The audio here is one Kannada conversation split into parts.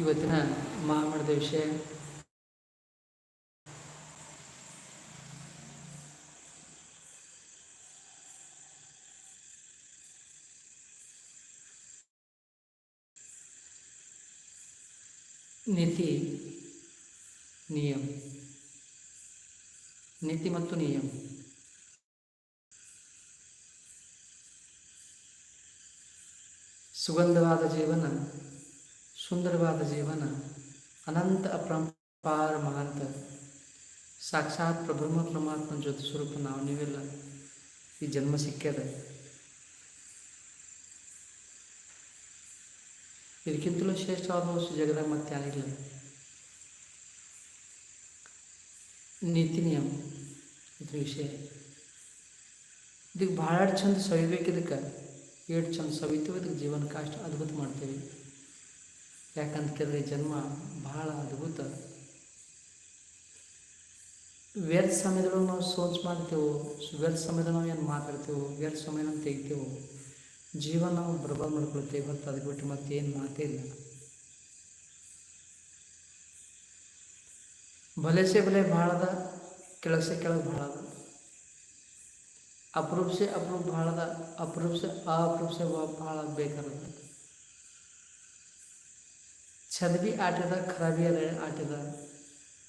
ಇವತ್ತಿನ ಮಹಾಮಠದ ವಿಷಯ ನೀತಿ ನಿಯಮ ನೀತಿ ಮತ್ತು ನಿಯಮ ಸುಗಂಧವಾದ ಜೀವನ ಸುಂದರವಾದ ಜೀವನ, ಅನಂತ ಅಪರಂಪಾರ ಮಹಾಂತ, ಸಾಕ್ಷಾತ್ ಪ್ರಬ್ರಹ್ಮ ಪ್ರಮಾತ್ಮನ ಜ್ಯೋತಿ ಸ್ವರೂಪ ನಾವು ನೀವೆಲ್ಲ ಈ ಜನ್ಮ ಸಿಕ್ಕ್ಯದ. ಇದಕ್ಕಿಂತಲೂ ಶ್ರೇಷ್ಠವಾದ ವಸ್ತು ಜಗದಾಗ ಮತ್ತೆ ಯಾರಿಲ್ಲ. ನೀತಿ ನಿಯಮ, ಇದ್ರ ವಿಷಯ. ಇದಕ್ಕೆ ಭಾಳ ಚಂದ ಸವಿಬೇಕು ಇದಕ್ಕೆ ಎಷ್ಟು ಚಂದ ಸವಿತೀವಿ ಇದಕ್ಕೆ ಜೀವನಕ್ಕೆ ಅಷ್ಟು ಅದ್ಭುತ ಮಾಡ್ತೀವಿ. ಯಾಕಂತ ಕೇಳಿದ್ರೆ ಈ ಜನ್ಮ ಭಾಳ ಅದ್ಭುತ. ವ್ಯರ್ಥ ಸಮಯದೊಳಗೆ ನಾವು ಸೋಚ್ ಮಾಡ್ತೇವೆ, ವ್ಯರ್ಥ ಸಮಯದಾಗ ನಾವು ಏನು ಮಾತಾಡ್ತೇವೆ, ವ್ಯರ್ಥ ಸಮಯ ನಾವು ತೆಗಿತೇವೆ. ಜೀವನ ನಾವು ಬರ್ಬಾದ್ ಮಾಡ್ಕೊಳ್ತೇವೆ, ಹೊರತು ಅದಕ್ಕೆ ಬಿಟ್ಟು ಮತ್ತೆ ಏನು ಮಾತೇ ಇಲ್ಲ. ಭಲೆಸೆ ಬೆಲೆ ಭಾಳ ಅದ ಕೆಳಸೆ ಕೆಳಗೆ ಭಾಳ ಅದ ಅಪರೂಪಸೆ ಅಪರೂಪ ಭಾಳ ಅದ ಅಪರೂಪಸೆ ಅಪರೂಪಸೆ ಭಾಳ ಬೇಕಾರದ ಚದಬಿ ಆಟದ ಖರಾಬಿ ಅದ ಆಟದ.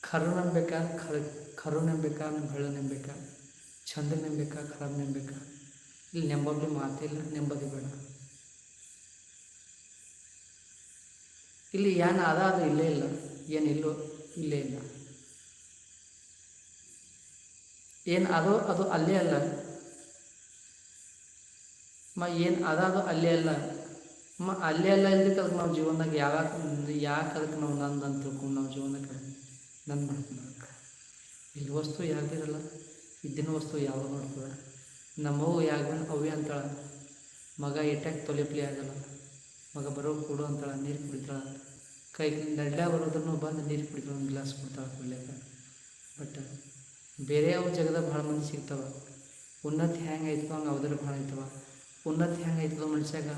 ಖರು ನಂಬಿಕ ಖರ ಖರು ನಂಬಿಕ ಬೆಳ್ಳ ನಂಬಿಕ ಚಂದ ನಂಬಿಕ ಖರಾಬ್ ನಂಬೇಕಾ ಇಲ್ಲಿ ನೆಂಬಲ್ಲಿ ಮಾತಿಲ್ಲ ನೆಂಬದಿ ಬೇಡ. ಇಲ್ಲಿ ಏನು ಅದ ಅದು ಇಲ್ಲೇ ಇಲ್ಲ ಏನಿಲ್ಲೋ ಇಲ್ಲೇ ಇಲ್ಲ ಏನು ಅದೋ ಅದು ಅಲ್ಲೇ ಅಲ್ಲ. ಮ ಏನು ಅದ ಅದು ಅಲ್ಲೇ ಅಲ್ಲ. ಮ, ಅಲ್ಲೇ ಅಲ್ಲ ಇಲ್ದಕ್ಕೆ ಅದಕ್ಕೆ ನಾವು ಜೀವನದಾಗ ಯಾವಾಗ ಯಾಕೆ ಅದಕ್ಕೆ ನಾವು ನಂದು ಅಂತ ತಿಳ್ಕೊಂಡು ನಾವು ಜೀವನಕ್ಕೆ ನನ್ನ ಮಾಡ್ಕೊಳಕ್ಕೆ ಇಲ್ಲಿ ವಸ್ತು ಯಾವ್ದಿರಲ್ಲ, ಇದ್ದಿನ ವಸ್ತು ಯಾವಾಗ ನೋಡ್ತದೆ? ನಮ್ಮವು ಯಾವ ಅವೇ ಅಂತಾಳೆ, ಮಗ ಇಟ್ಟಾಗ ತೊಲೆಪ್ಲಿ ಆಗಲ್ಲ, ಮಗ ಬರೋ ಕೊಡು ಅಂತಾಳೆ, ನೀರು ಕುಡಿತಾಳೆ, ಕೈ ನಡ್ಲ ಬರೋದನ್ನು ಬಂದು ನೀರು ಕುಡಿತಾಳ, ಒಂದು ಗ್ಲಾಸ್ ಕೊಡ್ತಾಳೆ ಕುಡ್ಲಿಕ್ಕ ಬಟ್ ಬೇರೆ ಯಾವ ಜಗದಾಗ ಭಾಳ ಮಂದಿ ಸಿಗ್ತಾವ. ಉನ್ನತಿ ಹೆಂಗೆ ಐತವ ಹಂಗೆ ಅವದ್ರ ಭಾಳ ಆಯ್ತವ ಉನ್ನತಿ ಹೆಂಗೆ ಐತದ ಮನುಷ್ಯಾಗ?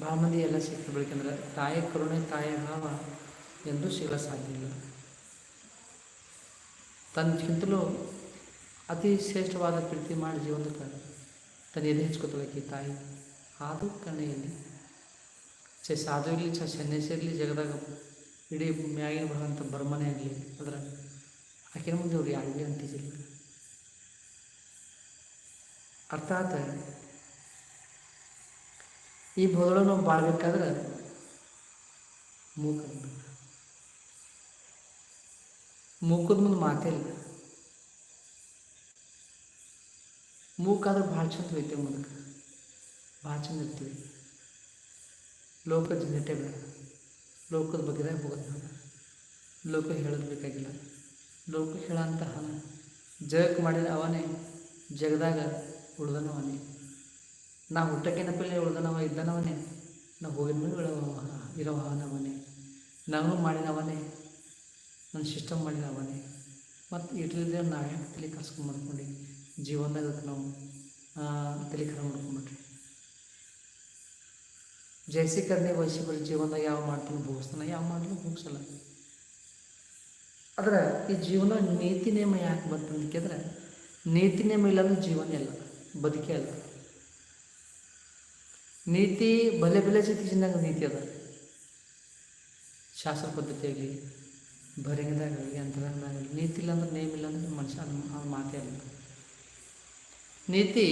ಭಾಳ ಮಂದಿ ಎಲ್ಲ ಬಳಿಕ ಬೆಳಕಂದ್ರೆ, ತಾಯಿ ಕರುಣೆ, ತಾಯಿ ಭಾವ ಎಂದು ಸಿಗಲು ಸಾಧ್ಯ ತನ್ನಕ್ಕಿಂತಲೂ ಅತಿ ಶ್ರೇಷ್ಠವಾದ ಪ್ರೀತಿ ಮಾಡಿ ಜೀವನಕ್ಕೆ ತನ್ನ ಎದೆ ಹೆಚ್ಕೊತಾಳಕಿ ತಾಯಿ ಆದು ಕಣೆಯಲ್ಲಿ ಚೆ ಸಾಧು ಇರಲಿ ಚ ಸನ್ಯಾಸಿ ಇರಲಿ, ಜಗದಾಗ ಇಡೀ ಮ್ಯಾಗಿನ ಬರೋಂಥ ಬರ್ಮನೆ ಆಗಲಿ, ಅದರ ಆಕಿನ ಮುಂದೆ ಅವ್ರು ಯಾರಿಗೂ ಅಂತಿದ್ದಿಲ್ಲ. ಅರ್ಥಾತ್ ಈ ಭೂದೊಳ ನಾವು ಬಾಳ್ಬೇಕಾದ್ರೆ ಮೂಕ ಮೂಕದ ಮುಂದೆ ಮಾತಿಲ್ಲ ಮೂಕಾದ್ರೆ ಭಾಳ ಚಂದ ಹೋಯ್ತೇವೆ ಮುಂದಕ್ಕೆ. ಭಾಳ ಚಂದ ಇರ್ತೀವಿ. ಲೋಕದ ಜನತೆ ಬೇಡ. ಲೋಕದ ಬಗ್ಗೆದಾಗ ಹೋಗೋದು ಲೋಕ ಹೇಳೋದು ಬೇಕಾಗಿಲ್ಲ. ಲೋಕ ಹೇಳಂತಹ ಜಗಕ್ಕೆ ಮಾಡಿದ ಅವನೇ ಜಗದಾಗ ಉಳ್ದನವನೇ ನಾ ಹುಟ್ಟಕ್ಕೆನಪಲ್ಲಿ ಉಳ್ದನವ, ಇದ್ದನವನೇ. ನಾವು ಹೋಗಿದ ಮೇಲೆ ಇರೋ ಅವನೇ ನಾವು ಮಾಡಿದವನೇ. ನನ್ನ ಸಿಸ್ಟಮ್ ಮಾಡಿದವನೇ. ಮತ್ತು ಇಟ್ಲಿದ್ರೆ ನಾವು ತಲೆ ಕರ್ಸ್ಕೊಂಡು ಮಾಡ್ಕೊಂಡು? ಜೀವನದಾಗ ನಾವು ತಲೆ ಖರ ಮಾಡ್ಕೊಂಡ್ಬಿಟ್ರಿ ಜೈಸಿ ಕರ್ನೆ ವಯಸ್ಸಿ ಬರೀ ಜೀವನದಾಗ ಯಾವ ಮಾಡ್ತೀನಿ ಭೋಗಿಸ್ತಾನೆ ಯಾವ ಮಾಡಲು ಭೋಗಿಸಲ್ಲ ಆದ್ರೆ ಈ ಜೀವನ ನೀತಿ ನೇಮ ಯಾಕೆ ಬರ್ತದೆ ಅಂದರೆ ನೀತಿ ನೇಮ ಇಲ್ಲಾಂದ್ರೆ ಜೀವನ ಇಲ್ಲ, ಬದುಕೇ ಅಲ್ಲ ನೀತಿ ಬಲೆ ಬೆಲೆ ಸ್ಥಿತಿಸಿದಾಗ ನೀತಿ ಅದ. ಶಾಸ್ತ್ರ ಪದ್ಧತಿಯಾಗಲಿ ಬರಿಂಗದಾಗಲಿ ಅಂತರದಾಗಲಿ ನೀತಿ ಇಲ್ಲ ಅಂದ್ರೆ ನೇಮ್ ಇಲ್ಲ ಅಂದ್ರೆ ಮನುಷ್ಯ ಅವ್ನ ಮಾತೇ ಅಲ್ಲ. ನೀತಿ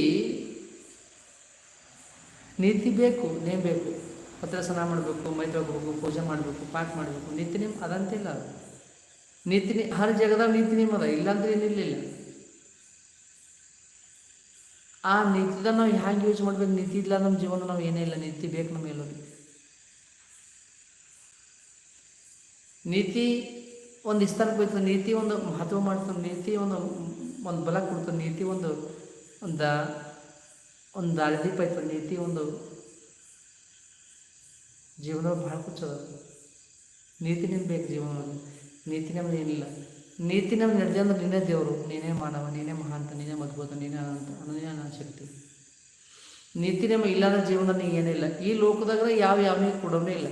ನೀತಿ ಬೇಕು, ನೇಮ್ ಬೇಕು. ಪತ್ರ ಸ್ನಾನ ಮಾಡಬೇಕು ಮೈ ಹೋಗ್ಬೇಕು, ಪೂಜೆ ಮಾಡಬೇಕು, ಪಾಠ ಮಾಡಬೇಕು, ನೀತಿ ನೇಮ್ ಅದಂತಿಲ್ಲ ಅದು. ನೀತಿ ಹರ ಜಗದಾಗ ನೀತಿ ನೇಮ್ ಅದ, ಇಲ್ಲಾಂದ್ರೆ ಏನಿಲ್ಲ ಆ ನೀತಿದ ನಾವು ಹ್ಯಾಂಗೆ ಯೂಸ್ ಮಾಡ್ಬೇಕು? ನೀತಿ ಇಲ್ಲ ನಮ್ಮ ಜೀವನ ನಾವು ಏನೇ ಇಲ್ಲ ನೀತಿ ಬೇಕು ನಮ್ಮ ಎಲ್ಲರಿಗೆ. ನೀತಿ ಒಂದು ಸ್ಥಾನಕ್ಕೆ ಹೋಯ್ತು ನೀತಿ ಒಂದು ಮಹತ್ವ ಮಾಡ್ತದೆ ನೀತಿ ಒಂದು ಒಂದು ಬಲ ಕೊಡ್ತದೆ ನೀತಿ ಒಂದು ಒಂದು ಒಂದು ದಾರಿದೀಪ ಐತದೆ ನೀತಿ ಒಂದು ಜೀವನ ಭಾಳ ಕುಚ್ಚದ ನೀತಿ ನಿಮ್ಗೆ ಬೇಕು ಜೀವನ ನೀತಿ ನಮ್ಗೆ ಏನಿಲ್ಲ. ನೀತಿ ನಮ್ಗೆ ನಡೆದ ಅಂದ್ರೆ ನೀನೇ ದೇವರು. ನೀನೇ ಮಾನವ, ನೀನೇ ಮಹಾಂತ, ನೀನೇ ಅದ್ಭುತ ನೀನೇ ಅನಂತ, ನೀನೇ ಅನಾಶಕ್ತಿ. ನೀತಿ ನಮ್ಮ ಇಲ್ಲದ ಜೀವನ ಏನಿಲ್ಲ ಈ ಲೋಕದಾಗ ಯಾವ ಯಾವನಿಗೆ ಕೊಡೋನೇ ಇಲ್ಲ.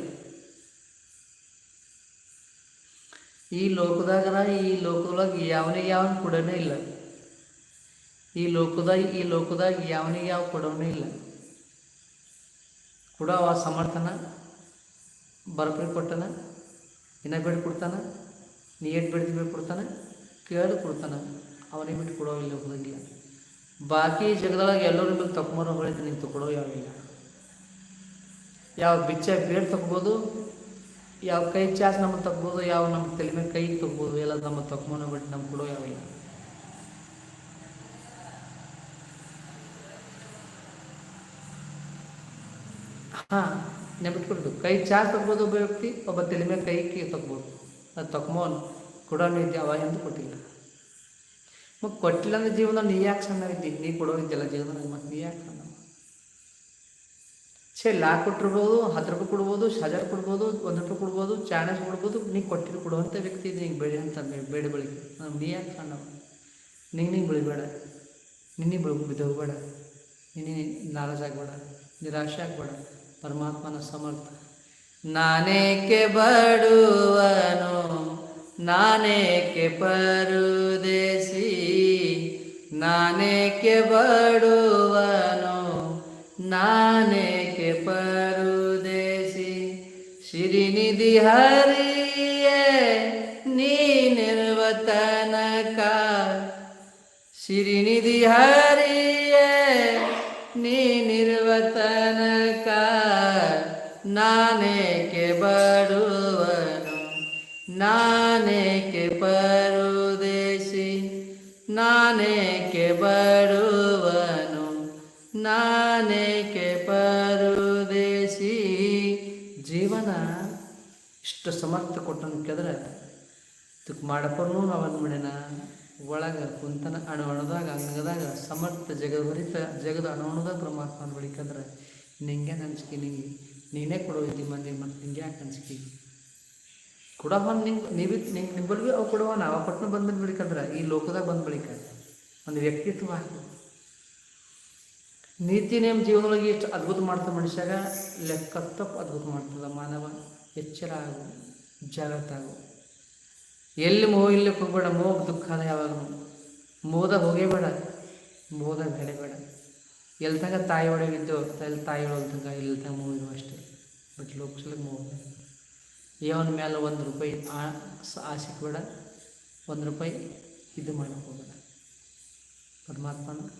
ಈ ಲೋಕದಾಗ ಈ ಲೋಕದೊಳಗೆ ಯಾವನಿಗೆ ಯಾವನ ಕೊಡೋನೇ ಇಲ್ಲ. ಈ ಲೋಕದಾಗ ಈ ಲೋಕದಾಗ ಯಾವನಿಗೆ ಯಾವ ಕೊಡೋನೇ ಇಲ್ಲ. ಕೂಡ ಅವ ಸಮರ್ಥನ ಬರಪರಿ ಕೊಟ್ಟನ ಇನ್ನ ಬೇಡ ಕೊಡ್ತಾನ ನೀ ಏನು ಬೇಡ್ತಿ ಕೊಡ್ತಾನೆ ಕೇಳಿ ಕೊಡ್ತಾನೆ. ಅವನಿಗೆ ಬಿಟ್ಟು ಕೊಡೋ ಇಲ್ಲ ಲೋಕದಾಗಿಲ್ಲ ಬಾಕಿ ಜಗದೊಳಗೆ ಎಲ್ಲರೂ ಮೇಲೆ ತಕೊಂಬರೋ ಹೊಳಿತ ನೀನು ತಗೊಳ್ಳೋ ಯಾವಿಲ್ಲ ಯಾವ ಬಿಚ್ಚ ಬೇಡ ತಗೋಬೋದು, ಯಾವ ಕೈ ಚಾಸ್ ನಮ್ಮ ತಗ್ಬೋದು, ಯಾವ ನಮ್ಮ ತಲೆ ಮೇಲೆ ಕೈ ತಗ್ಬೋದು, ಎಲ್ಲ ನಮ್ಮ ತಕ್ಮನ ಬಿಟ್ಟು ನಮ್ಗೆ ಕೊಡೋ ಯಾವಿಲ್ಲ ಹಾಂ ನೆಬಿಟ್ಕೊಡ್ದು ಕೈ ಚಾ ತಗ್ಬೋದು ಒಬ್ಬ ವ್ಯಕ್ತಿ, ಒಬ್ಬ ತಲೆ ಮೇಲೆ ಕೈ ಕೈ ತಗ್ಬೋದು. ಅದು ತಕ್ಮೋನ್ ಕೊಡೋ ಇದ್ದೆ ಅವ ಎಂದು ಕೊಟ್ಟಿಲ್ಲ. ಮತ್ತು ಕೊಟ್ಟಿಲ್ಲ ಅಂದ್ರೆ ಜೀವನ ನೀ ಯಾಕೆ ಸಣ್ಣ ಇದ್ದಿ? ನೀ ಕೊಡೋ ಇದ್ದಿಲ್ಲ ಜೀವನ ಮತ್ತು ನೀ ಯಾಕೆ ಸಣ್ಣ? ಸೇ ಲಾಕ್ ಕೊಟ್ಟಿರ್ಬೋದು ಹತ್ತು ರೂಪಾಯಿ ಕೊಡ್ಬೋದು ಹಜಾರ್ ಕೊಡ್ಬೋದು ಒಂದು ರೂಪಾಯಿ ಕೊಡ್ಬೋದು ಚಾಣಸ್ ಕೊಡ್ಬೋದು, ನೀ ಕೊಟ್ಟಿರು ಕೊಡುವಂಥ ವ್ಯಕ್ತಿ ಇದೆ ನಿಂಗೆ ಬೇಡ ಅಂತ ಬೇಡ ಬೆಳಿಗ್ಗೆ. ನೀ ಯಾಕೆ ಸಣ್ಣ? ನಿಂಗೆ ನಿಂಗೆ ಬೆಳಿಬೇಡ. ನಿನ್ನೆ ಬೆಳಗು ಬಿದ್ದೋಗ್ಬೇಡ ನಿನ್ನೆ ನಾರಾಜ್ ಆಗಬೇಡ. ನಿರಾಶೆ ಆಗಬೇಡ. ಪರಮಾತ್ಮನ ಸಮರ್ಥ. ನಾನೇಕೆ ಬಡುವನು, ನಾನೇಕೆ ಪರುದೇಸಿ ನಾನೇಕೆ ಬಡುವನು, ನಾನೇಕೆ ಪರುದೇಸಿ ಶ್ರೀನಿಧಿ ಹರಿಯೇ ನೀನಿರುವ ತನಕ ಶ್ರೀನಿಧಿ ಹರಿಯೇ ನೀನಿರುವ ನಾನೇಕೆ ಬರುವನು ನಾನೇಕೆ ಪರುದೇಶಿ? ನಾನೇಕೆ ಬರುವನು ನಾನೇಕೆ ಪರುದೇಶಿ? ಜೀವನ ಇಷ್ಟು ಸಮರ್ಥ ಕೊಟ್ಟನು ಕೇಳಿದ್ರೆ ತುಕ್ ಮಾಡಪ್ಪನೂ ನಾವನ್ ಮಾಡ್ಯಾನ ಒಳಗೆ ಕುಂತನ ಅಣು ಅಣದಾಗ, ಅಂಗದಾಗ ಸಮರ್ಥ ಜಗದ ಹೊರಿತ ಜಗದ ಅಣು ಅಣುದಾಗ ಪರಮಾತ್ಮನ ಬಳಿಕಂದ್ರೆ ನಿಂಗೆ ಅನ್ಸ್ಕಿ ನಿಂಗೆ ನೀನೇ ಕೊಡೋ ಇದ್ದಿ ಮಂದಿ ಮತ್ತು ನಿಂಗೆ ಯಾಕೆ ಅನ್ಸ್ಕಿ ಕೊಡವ ನಿಂಗೆ, ನೀವು ನಿಂಗೆ ನಿಂಬಲ್ ಭೀ ಅವು ಕೊಡವ ನಾವ ಪಟ್ಟಣ ಬಂದ ಬಳಿಕಂದ್ರೆ ಈ ಲೋಕದಾಗ ಬಂದ ಬಳಿಕ ಒಂದು ವ್ಯಕ್ತಿತ್ವ ನೀತಿ ನೇಮ್ ಜೀವನದೊಳಗೆ ಎಷ್ಟು ಅದ್ಭುತ ಮಾಡ್ತದೆ ಮನುಷ್ಯಾಗ? ಲೆಕ್ಕ ತಪ್ಪು ಅದ್ಭುತ ಮಾಡ್ತದೆ. ಮಾನವ ಎಚ್ಚರ ಆಗು ಜಾಗೃತ ಆಗು. ಎಲ್ಲಿ ಮೋಹ ಇಲ್ಲಕ್ಕೆ ಹೋಗ್ಬೇಡ ಮೋಹ ದುಃಖ ಯಾವಾಗ ಮೋದ ಹೋಗೇ ಬೇಡ. ಮೋದ ಬೇಡ. ತನಕ ತಾಯಿ ಒಳಗಿದ್ದು ಎಲ್ಲಿ ತಾಯಿ ಒಳಗೆ ಎಲ್ತಾಗ ಮೋಹ ಅಷ್ಟೇ. ಬಟ್ ಲೋಕಸಲಕ್ಕೆ ಬೇಡ. ಯಾವನ ಮೇಲೆ ಒಂದು ರೂಪಾಯಿ ಆ ಸ- ಆಸೆಗೆ ಬೇಡ. ಒಂದು ರೂಪಾಯಿ ಇದು ಮಾಡಕ್ಕೆ ಹೋಗಬೇಡ. ಪರಮಾತ್ಮನ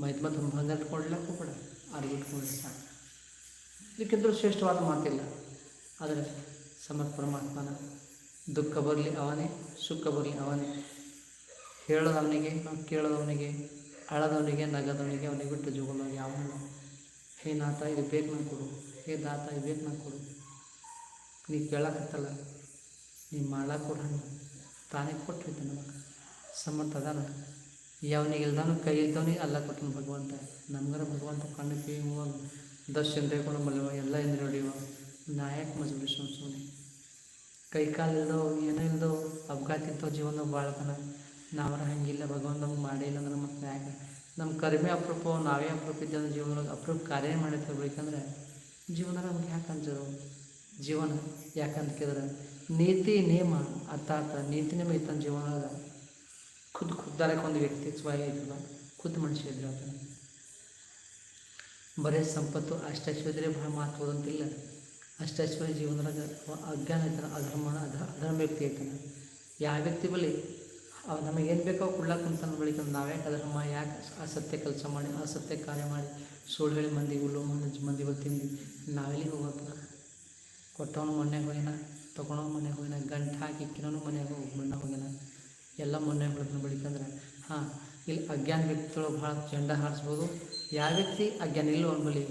ಮೈತ್ ಮತ್ತು ಹಂಗೆ ಇಟ್ಕೊಡ್ಲಕ್ಕೆ ಹೋಗಬೇಡ. ಅರ್ಗಿ ಇಟ್ಕೊಂಡ್ರೆ ಸಾಕು. ಇದಕ್ಕಿದ್ರೂ ಶ್ರೇಷ್ಠವಾದ ಮಾತಿಲ್ಲ. ಆದರೆ ಸಮರ್ಥ ಪರಮಾತ್ಮನ ದುಃಖ ಬರಲಿ ಅವನೇ, ಸುಖ ಬರಲಿ ಅವನೇ. ಹೇಳೋದವನಿಗೆ ನಾವು ಕೇಳೋದವನಿಗೆ ಅಳದವನಿಗೆ, ನಗದವನಿಗೆ, ಅವನಿಗೆ ಬಿಟ್ಟು ಜೋಗಲು ಯಾವನು ಹೇ ನಾತ, ಇದು ಬೇಕು ನಂಗೆ ಕೊಡು. ಹೇ ದಾತ, ಇದು ಬೇಕು ನಾನು ಕೊಡು. ನೀ ಕೇಳಕ್ಕತ್ತಲ್ಲ ನೀ ಮಾಡ್ಲಾಕ ಕೊಡ ತಾನೇ ಕೊಟ್ಟಿರ್ತಾನೆ ನಮಗೆ. ಸಮರ್ಥ ಅದಾನ. ಯಾವನಿಗೆ ಇಲ್ದಾನು ಕೈ ಇದ್ದವನಿಗೆ ಅಲ್ಲ ಕೊಟ್ಟನು ಭಗವಂತ. ನಮ್ಗಾರ ಭಗವಂತ ಕಣ್ಣು ಕಿವಿ ಮೂವ ದಶ ಇಂದ್ರಿಯಗಳು ಬಲ್ಲವ ಎಲ್ಲ ಇಂದ್ರಿಯ ಹೊಡಿಯುವ. ನಾಯಕ ಮಜಬೂರಿ ಸುಮ್ಮನೆ ಕೈ ಕಾಲು ಇಲ್ದೋ, ಏನೂ ಇಲ್ದೋ, ಅಪಘಾತ ಇದ್ದೋ ಜೀವನ ಬಾಳ್ತಾನ. ನಾವರ ಹಂಗಿಲ್ಲ, ಭಗವಾನ್ ನಮ್ಗೆ ಮಾಡಿಲ್ಲ ಅಂದ್ರೆ ಮತ್ತೆ ಯಾಕೆ? ನಮ್ಮ ಕಡಿಮೆ ಅಪರೂಪ, ನಾವೇ ಅಪರೂಪ ಇದ್ದ ಜೀವನದಾಗ ಅಪರೂಪ ಕಾರ್ಯ ಮಾಡಿರ್ಬೇಕಂದ್ರೆ ಜೀವನ ನಮ್ಗೆ ಯಾಕೆ ಅಂಜರು? ಜೀವನ ಯಾಕಂತ ಕೇಳಿದ್ರೆ, ನೀತಿ, ನಿಯಮ ಅರ್ಥಾತ್ ನೀತಿ, ನಿಯಮ ಇತ್ತ ಜೀವನದಾಗ ಖುದ್ದು ಖುದ್ದಾರಕ್ಕೆ ಒಂದು ವ್ಯಕ್ತಿತ್ವವಾಗಿ ಐತಲ್ಲ ಖುದ್ದು ಮನುಷ್ಯ ಇದ್ರು ಆತನ. ಬರೀ ಸಂಪತ್ತು ಅಷ್ಟೈಶ್ವರ್ಯ ಭಾಳ ಮಹತ್ವದಂತಿಲ್ಲ ಅಷ್ಟೈಶ್ವರ್ಯ ಜೀವನದಾಗ ಅಜ್ಞಾನ ಐತನ ಅಧರ್ಮ, ಅಧ, ಅಧರ್ಮ ವ್ಯಕ್ತಿ ಐತನ ಯಾವ ವ್ಯಕ್ತಿ ಬಳಿ ಅವ ನಮಗೇನು ಬೇಕೋ ಕೊಡ್ಲಾಕ ಅಂತಾನೆ ಬಳಿಕ ನಾವೇ ಅದ್ರಮ್ಮ ಯಾಕೆ ಅಸತ್ಯ ಕೆಲಸ ಮಾಡಿ ಅಸತ್ಯ ಕಾರ್ಯ ಮಾಡಿ ಸುಳ್ಳು ಹೇಳಿ ಮಂದಿ, ಹುಲ್ಲು ಮಂದಿ ಮಂದಿ ಬರ್ತೀನಿ ನಾವೆಲ್ಲಿ ಹೋಗಪ್ಪ ಕೊಟ್ಟವನು ಮೊನ್ನೆ ಹೋಗಿನ ತೊಗೊಳೋ ಮನೆಗೆ ಹೋಗಿನ, ಗಂಟು ಹಾಕಿ ಕಿನೋನು ಮನೆಗೆ ಹೋಗಿ ಮಣ್ಣ ಹೋಗಿನ, ಎಲ್ಲ ಮೊನ್ನೆ ಬೆಳೆದ ಬಳಿಕಂದ್ರೆ ಹಾಂ, ಇಲ್ಲಿ ಅಜ್ಞಾನ ವ್ಯಕ್ತಿಗಳು ಭಾಳ ಜಂಡ ಹಾರಿಸ್ಬೋದು. ಯಾವ ವ್ಯಕ್ತಿ ಅಜ್ಞಾನ ಇಲ್ಲ ಅವನ ಬಳಿ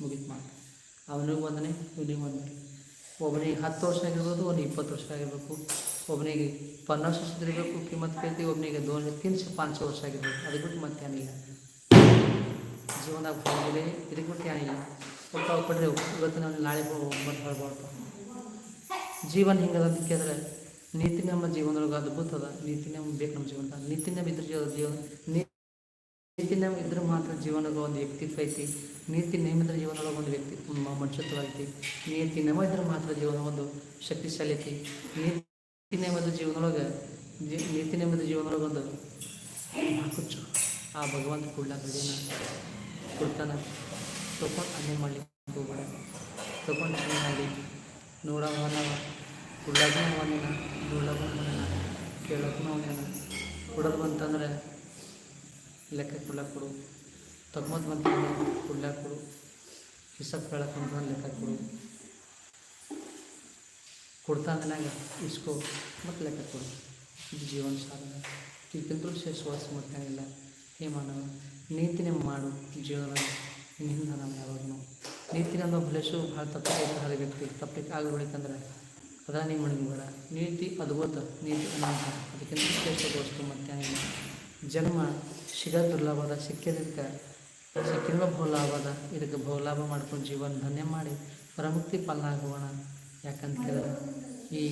ಮುಗಿತು ಮಾತು. ಅವನಿಗೆ ಒಂದನೇ, ಇವನಿಗೆ ಒಂದನೇ. ಒಬ್ಬನಿಗೆ ಹತ್ತು ವರ್ಷ ಆಗಿರ್ಬೋದು ಒಂದು ಇಪ್ಪತ್ತು ವರ್ಷ ಆಗಿರ್ಬೇಕು. ಒಬ್ಬನಿಗೆ ಪನ್ನಾಸ್ ವರ್ಷ ಇರಬೇಕು ಕಿಮ್ಮತ್ತು ಕೇಳ್ತೀವಿ ಒಬ್ಬನಿಗೆ ದೋನ್ ತೀನ್ ಸೆ ಪಾಂಚ್ ವರ್ಷ ಆಗಿರ್ಬೇಕು. ಅದಕ್ಕೆ ಬಿಟ್ಟು ಮತ್ತೇನಿಲ್ಲ. ಜೀವನದಾಗ ಹೋಗಿದೆ ಇದಕ್ಕೆ ಬಿಟ್ಟು ಏನಿಲ್ಲ. ಒಬ್ಬ ಕೊಟ್ಟರೆ ಇವತ್ತು ನಾನು ನಾಳೆ ಮತ್ತೆ ಹೊರಬಾರ್ದು ಜೀವನ ಹಿಂಗದ ಅಂತ ಕೇಳಿದ್ರೆ, ನೀತಿ ನಮ್ಮ ಜೀವನದೊಳಗೆ ಅದ್ಭುತ ಅದ. ನೀತಿ ನಮ್ಮ ಬೇಕು ನಮ್ಮ ಜೀವನದಾಗ. ನೀತಿ ನಮ್ಮ ಇದ್ರ ಜೀವ ಜೀವನ ನೀ- ನೀತಿ ನಮ್ಮ ಇದ್ರೆ ಮಾತ್ರ ಜೀವನದ ಒಂದು ವ್ಯಕ್ತಿತ್ವ ಐತಿ. ನೀತಿ ನಿಯಮಿತ ಜೀವನದೊಳಗೆ ಒಂದು ವ್ಯಕ್ತಿ ಮ- ಮನುಷ್ಯತ್ವ ಐತಿ ನೀತಿ ನಿಯಮ ಇದ್ರೆ ಮಾತ್ರ ಜೀವನ ಒಂದು ಶಕ್ತಿಶಾಲಿ ಐತಿ ನೀತಿ ನಿಯಮದ ಜೀವನದೊಳಗೆ, ಜಿ- ನೀತಿ ನಿಯಮದ ಜೀವನದೊಳಗೆ ಒಂದು ಕುಚ್ಚು ಆ ಭಗವಂತ ಕುಡ್ಲ ಕುಡ್ತಾನ ತಗೊಂಡು ಅನ್ನೇ ಮಾಡ್ಲಿಕ್ಕೆ ಹೋಗ್ಬೇಡ. ತಗೊಂಡು ಮಾಡಿ ನೋಡವನ ಕುಳ್ಳಗೂ ಅವನೇನ ಅವನೇನ ಕೇಳೋಕ್ಕೂ ಅವನೇನ ಕೊಡೋದು ಅಂತಂದರೆ ಲೆಕ್ಕ ಕೊಡು. ತಗೊಂಡು ಮಂತ್ರ ಕೊಡ್ಲಕ್ಕೆ ಕೊಡು ಹಿಸಪ್ ಕೇಳಕ್ಕೆ ಲೆಕ್ಕ ಕೊಡು ಕೊಡ್ತಾ ಅಂದಾಗ ಇಸ್ಕೋ ಮತ್ತು ಲೆಕ್ಕ ಕೊಡು ಇದು ಜೀವನ ಸಾಧನ ಈಗಿಂತ್ರ ಶ್ವಾಸ ಮಾಡ್ತಾನಿಲ್ಲ ಏ ಮಾನವ ನೀತಿನೇ ಮಾಡು ಜೀವನ ನಿನ್ನಿಂದ ನಾನು ಯಾವಾಗೂ ನೀತಿನ ಅನ್ನೋ ಬಲೇಶು ಭಾಳ ತಪ್ಪಿಗೆ ವ್ಯಕ್ತಿ ತಪ್ಪಿಗೆ ಆಗಬೇಕಂದ್ರೆ ಅದ ನೀವು ಬೇಡ ನೀತಿ ಅದ್ಭುತ ನೀತಿ ಅನಂತ ಅದಕ್ಕಿಂತ ಶ್ರೇಷ್ಠ ವಸ್ತು ಮತ್ತೆ ಜನ್ಮ ಸಿಗ ದುರ್ಲಭದ ಸಿಕ್ಕಿದ್ದಕ್ಕೆ ಸಿಕ್ಕಿರುವ ಅದ. ಇದಕ್ಕೆ ಬಹುಲಾಭ ಮಾಡ್ಕೊಂಡು ಜೀವನ ಧನ್ಯ ಮಾಡಿ. ಪರಮುಕ್ತಿ ಆಗೋಣ ಯಾಕಂತ ಕೇಳಿದ್ರೆ, ಈ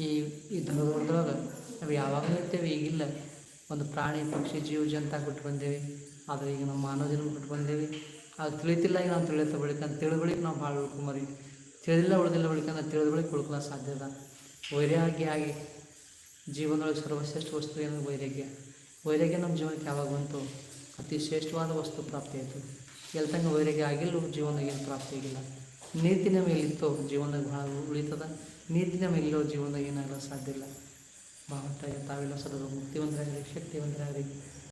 ಈ ಈ ಧರ್ಮದೊಳಗೆ ನಾವು ಯಾವಾಗಲೂ ಇರ್ತೇವೆ, ಈಗಿಲ್ಲ. ಒಂದು ಪ್ರಾಣಿ, ಪಕ್ಷಿ, ಜೀವ, ಜಂತ ಬಿಟ್ಟು ಬಂದೇವೆ. ಆದರೆ ಈಗ ನಾವು ಮಾನವ ಜನ್ಮ ಬಿಟ್ಟು ಬಂದೇವೆ. ಅದು ತಿಳಿತಿಲ್ಲ ಈಗ ನಾವು ತಿಳಿಯುತ್ತ ಬಳಿಕ ತಿಳಿದ ಬಳಿಕ ನಾವು ಭಾಳ ಉಳ್ಕೊಂಬರಿ ತಿಳಿದಿಲ್ಲ, ಉಳಿದಿಲ್ಲ ಬಳಿಕ ನಾವು ತಿಳಿದ ಬಳಿಕ ಉಳ್ಕೊಳ್ಳೋ ಸಾಧ್ಯ ಅದ. ವೈರಾಗ್ಯ ಆಗಿ ಜೀವನದೊಳಗೆ ಸರ್ವಶ್ರೇಷ್ಠ ವಸ್ತು ಏನು? ವೈರಾಗ್ಯ. ವೈರಾಗ್ಯ ನಮ್ಮ ಜೀವನಕ್ಕೆ ಯಾವಾಗ ಬಂತು? ಅತಿ ಶ್ರೇಷ್ಠವಾದ ವಸ್ತು ಪ್ರಾಪ್ತಿ ಆಯಿತು. ಎಲ್ಲಿ ತನಕ ವೈರಾಗ್ಯ ಆಗಿಲ್ಲ ಜೀವನದಾಗ ಏನು ಪ್ರಾಪ್ತಿ ಆಗಿಲ್ಲ. ನೀತಿನ ಮೇಲಿತ್ತು ಜೀವನದಾಗ ಭಾಳ ಉಳಿತದ. ನೀತಿನ ಮೇಲಿರೋ ಜೀವನದಾಗ ಏನಾಗಲ್ಲ ಸಾಧ್ಯ ಇಲ್ಲ. ಭಾಳ ತಾವೆಲ್ಲ ಸದಾ ಮುಕ್ತಿವಂತರಾಗಲಿ ಶಕ್ತಿವಂತರಾಗಲಿ